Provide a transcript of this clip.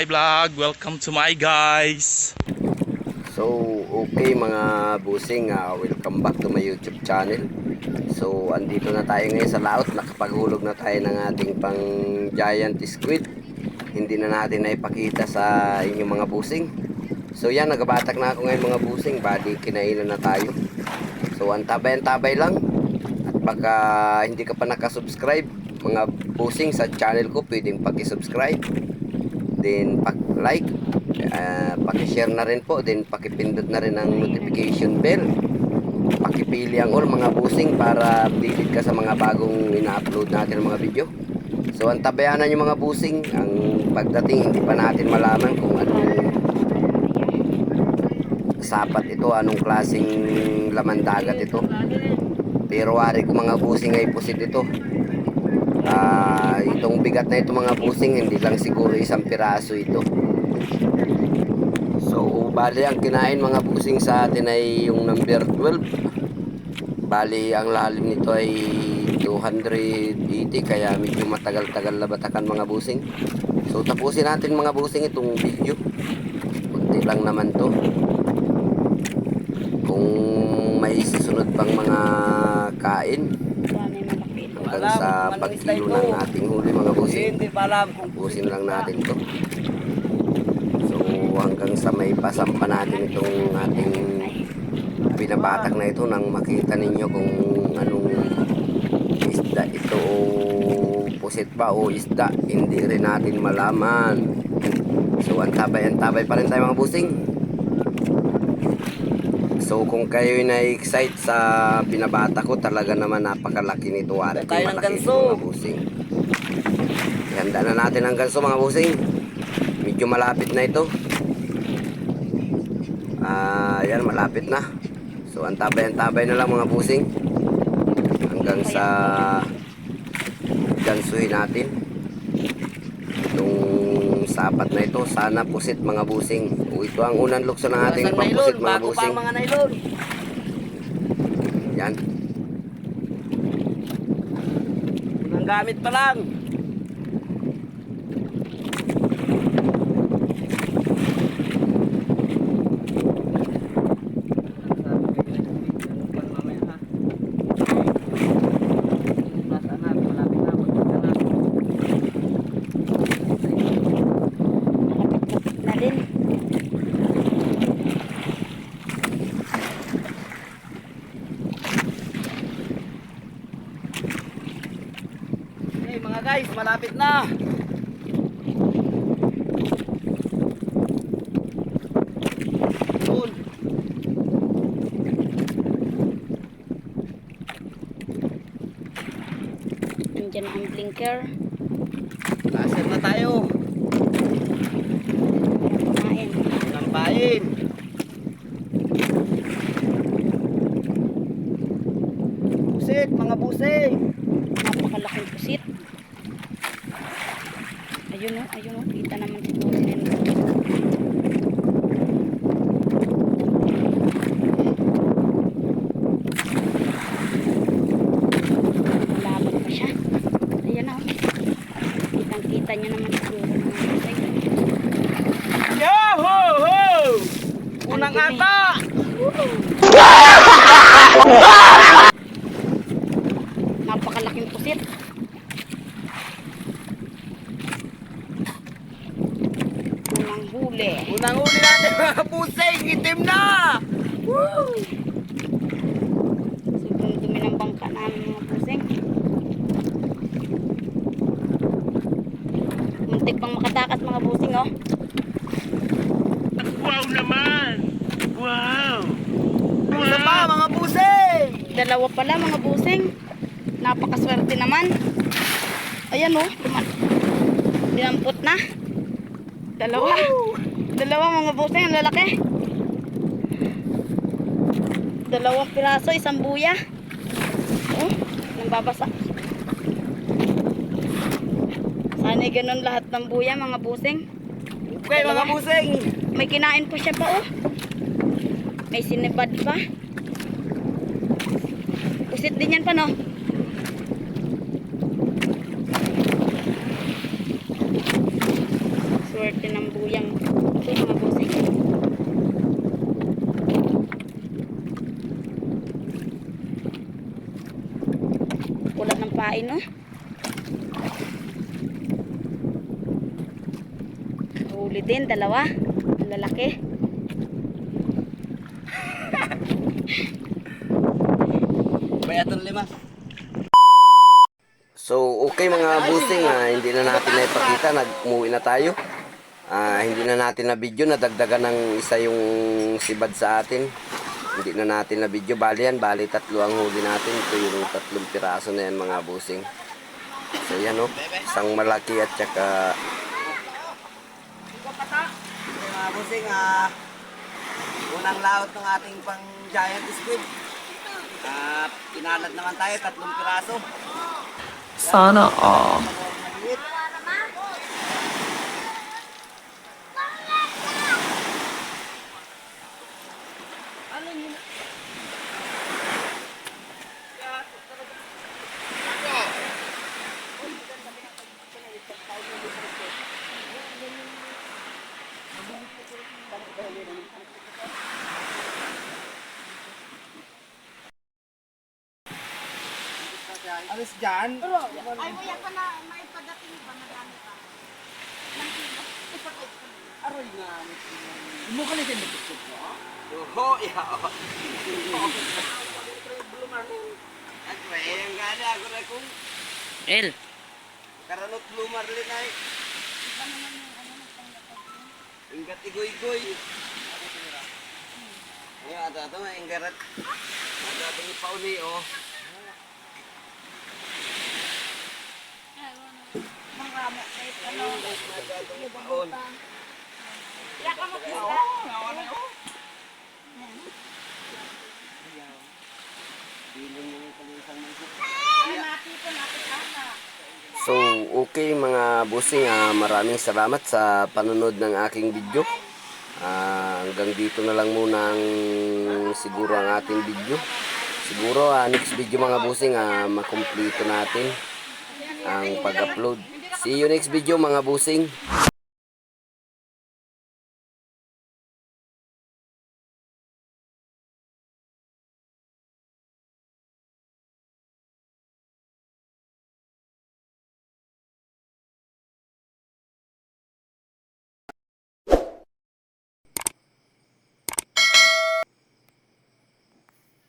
my vlog. Welcome to my guys. So, okay mga busing, ah, welcome back to my YouTube channel. So, andito na tayo ngayon sa laot, nakapaghulog na tayo ng ating pang giant squid. Hindi na natin naipakita sa inyong mga busing. So, yan, nagabatak na ako ngayon mga busing, bali kinainan na tayo. So, ang tabay-tabay lang. At baka hindi ka pa nakasubscribe, mga busing sa channel ko, pwedeng paki-subscribe. Then, pak-like, uh, paki-share na rin po, then paki-pindot na rin ang notification bell. Pakipili ang all mga busing para updated ka sa mga bagong ina-upload natin ng mga video. So, ang tabayanan yung mga busing, ang pagdating hindi pa natin malaman kung anong sapat ito, anong klaseng laman dagat ito. Pero wari ko mga busing ay pusit ito. Ah, itong bigat na ito mga busing, hindi lang siguro isang piraso ito. So, bali ang kinain mga busing sa atin ay yung number 12. Bali, ang lalim nito ay 280 kaya medyo matagal-tagal na mga busing. So, tapusin natin mga busing itong video. Kunti lang naman to. Kung may susunod pang mga kain hanggang sa pagkilo ng ating huli mga busing. Hindi pa alam kung Tapusin lang natin to. So hanggang sa may pasampa natin itong ating binabatak na ito nang makita ninyo kung anong isda ito o pusit pa o isda hindi rin natin malaman. So ang tabay, ang tabay pa rin tayo mga busing. So kung kayo na-excite sa binabata ko, talaga naman napakalaki nito. Wari, Tayo ng ganso. mga busing. Ihanda na natin ang ganso mga busing. Medyo malapit na ito. Ah, yan malapit na. So ang tabay ang tabay na lang mga busing. Hanggang sa gansuhin natin. Itong sapat na ito, sana pusit mga busing. O ito ang unang lukso ng ating pampusit mga bago busing. ang mga nailon. Yan. Ang gamit pa lang. Na din. Hey mga guys, malapit na. Doon. Nandiyan ang blinker. Laser na tayo. Kumain. Lampain. Busit, mga busing. Napakalaking pusit. Ayun o, ayun o. Kita naman si Tony. Malabot pa siya. Ayan na o. Kitang kita niya naman siguro. mga pusay. Yo ho ho! Unang Ang dumi. ata! Napakalaking pusit. Unang huli. Unang huli natin mga busing, itim na! Woo! Sobrang dumi ng bangka namin mga pusing. Muntik pang oh. Wow naman! Wow! Isa pa mga busing! Dalawa pala mga busing. Napakaswerte naman. Ayan oh. Luma- Dinampot na. Dalawa. Dalawa mga busing. Ang lalaki. Dalawang piraso. Isang buya. Oh. Nambabasa. Sana ganun lahat ng buya mga busing. Okay mga busing! May kinain pa siya pa oh. May sinibad pa. Pusit din yan pa no? Swerte ng tuluyang ito mga busing. Kulat ng pain, no? Huli din, dalawa. Lalaki. Bayatong lima. So, okay mga busing, ah, hindi na natin na ipakita, nag-umuwi na tayo. Ah, hindi na natin na video, nadagdagan ng isa yung sibad sa atin. Hindi na natin na video, bali yan, bali tatlo ang huli natin. Ito yung tatlong piraso na yan mga busing. So yan o, isang malaki at saka Okay, mga busing, ah, unang laot ng ating pang giant squid. Ah, pinalad naman tayo, tatlong piraso. Sana all. Alis dyan. Ay, kuya pa na, may padating ba? Madami pa. Aroy nga. Mo ka nito Oho, ya. Ako eh, ang gana ako na kung El. karanot lumar rin ay. Inggat igoy-goy. Ayo, ato ato nga inggarat. Ato ato ni Pauli oh. Mga mo, kahit ano. Paon. Kaya ka mati ka na. So, okay mga busing, ah, maraming salamat sa panonood ng aking video. Ah, hanggang dito na lang muna ang siguro ang ating video. Siguro ah, next video mga busing, ah, makumpleto natin ang pag-upload. See you next video mga busing.